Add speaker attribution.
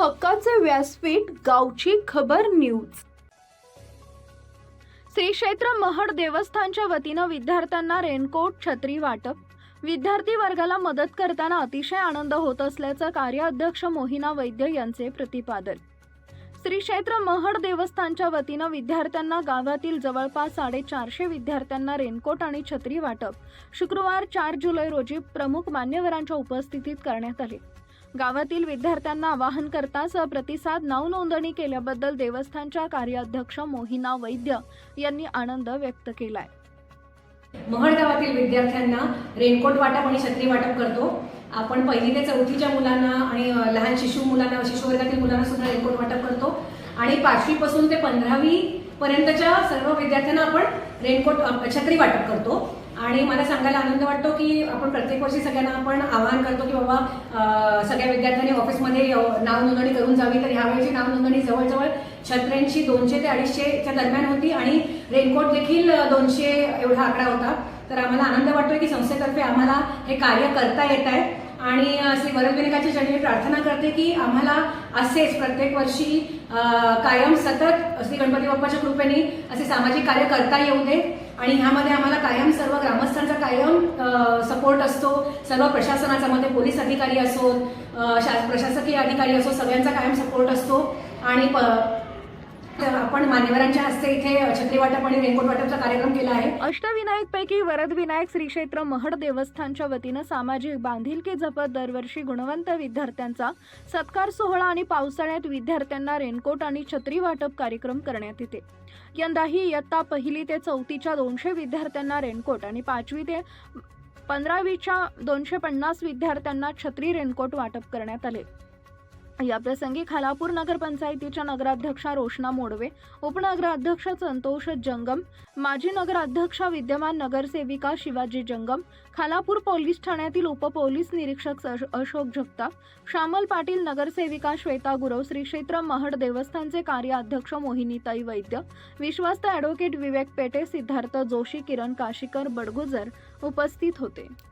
Speaker 1: हक्काचे व्यासपीठ गावची खबर न्यूज. श्री क्षेत्र महड देवस्थानच्या वतीनं विद्यार्थ्यांना रेनकोट छत्री वाटप. विद्यार्थी वर्गाला मदत करताना अतिशय आनंद होत असल्याचं कार्याध्यक्ष मोहिना वैद्य यांचे प्रतिपादन. श्री क्षेत्र महड देवस्थानच्या वतीनं विद्यार्थ्यांना गावातील जवळपास साडेचारशे विद्यार्थ्यांना रेनकोट आणि छत्री वाटप. शुक्रवार चार जुलै रोजी प्रमुख मान्यवरांच्या उपस्थितीत करण्यात आले. गावातील विद्यार्थ्यांना आवाहन करताच प्रतिसाद नाव नोंदणी केल्याबद्दल देवस्थानच्या कार्याध्यक्ष मोहिना वैद्य यांनी आनंद व्यक्त केलाय.
Speaker 2: महड गावातील विद्यार्थ्यांना रेनकोट वाटप आणि छत्री वाटप करतो. आपण पहिली ते चौथीच्या मुलांना आणि लहान शिशु मुलांना शिशु वर्गातील मुलांना सुद्धा रेनकोट वाटप करतो. आणि पाचवीपासून ते पंधरावी पर्यंतच्या सर्व विद्यार्थ्यांना आपण रेनकोट छत्री वाटप करतो. आणि मला सांगायला आनंद वाटतो की आपण प्रत्येक वर्षी सगळ्यांना आपण आवाहन करतो की बाबा सगळ्या विद्यार्थ्यांनी ऑफिसमध्ये नाव नोंदणी करून जावी. तर ह्यावेळची नाव नोंदणी जवळजवळ छत्र्यांची दोनशे ते अडीचशेच्या दरम्यान होती आणि रेनकोट देखील दोनशे एवढा आकडा होता. तर आम्हाला आनंद वाटतोय की संस्थेतर्फे आम्हाला हे कार्य करता येत आहे. आणि श्री वरदविनायकाच्या चरणी प्रार्थना करते की आम्हाला असेच प्रत्येक वर्षी कायम सतत श्री गणपती बाप्पाच्या कृपेने असे सामाजिक कार्य करता येऊ दे आणि ह्यामध्ये आम्हाला कायम सर्व ग्रामस्थांचा कायम सपोर्ट असतो. सर्व प्रशासनाचा मध्ये पोलीस अधिकारी असोत शा- प्रशासकीय अधिकारी असो सगळ्यांचा कायम सपोर्ट असतो. आणि प- आपण मान्यवरांच्या हस्ते इथे छत्री वाटप आणि रेनकोट वाटपचा कार्यक्रम केला आहे.
Speaker 1: अष्टविनायक पैकी वरदविनायक श्री क्षेत्र महड देवस्थानच्या वतीनं सामाजिक बांधिलकी जपत दरवर्षी गुणवंत विद्यार्थ्यांचा सत्कार सोहळा आणि पावसाळ्यात विद्यार्थ्यांना रेनकोट आणि छत्री वाटप कार्यक्रम करण्यात येते. यंदाही इयत्ता पहिली ते चौथीच्या दोनशे विद्यार्थ्यांना रेनकोट आणि पाचवी ते पंधरावीच्या दोनशे पन्नास विद्यार्थ्यांना छत्री रेनकोट वाटप करण्यात आले. याप्रसंगी खालापूर नगरपंचायतीच्या नगराध्यक्षा रोशना मोडवे उपनगराध्यक्ष संतोष जंगम माजी नगराध्यक्षा विद्यमान नगरसेविका शिवाजी जंगम खालापूर पोलीस ठाण्यातील उपपोलीस निरीक्षक अश- अशोक जगताप श्यामल पाटील नगरसेविका श्वेता गुरव श्री क्षेत्र महड देवस्थानचे कार्याध्यक्ष मोहिनीताई वैद्य विश्वस्त ॲडव्होकेट विवेक पेटे सिद्धार्थ जोशी किरण काशीकर बडगुजर उपस्थित होते.